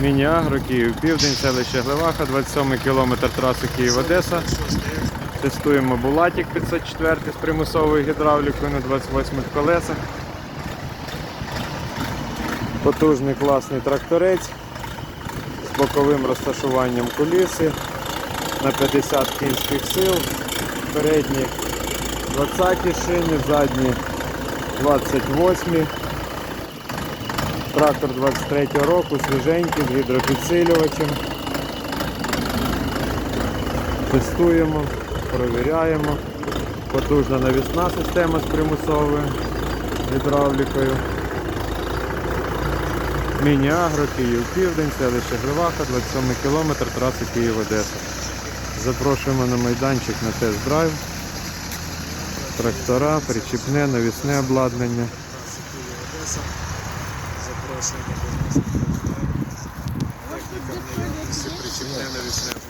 Міні-Агро, Київ Південь, селище Глеваха, 27 кілометр траси Київ-Одеса. Тестуємо Булатік 504 з примусовою гідравлікою на 28 колесах. Потужний класний тракторець з боковим розташуванням куліси на 50 кінських сил. Передні 20 шини, задні 28. Трактор 23 року, свіженький, з гідропідсилювачем. Тестуємо, провіряємо. Потужна навісна система з примусовою гідравлікою. Міні-агро, Київ Південь, селище Гриваха, 27 кілометр траси Київ-Одеса. Запрошуємо на майданчик на тест-драйв. Трактора, причіпне, навісне обладнання запрошуємо до нас. Техніка в неї причепнена від снегу.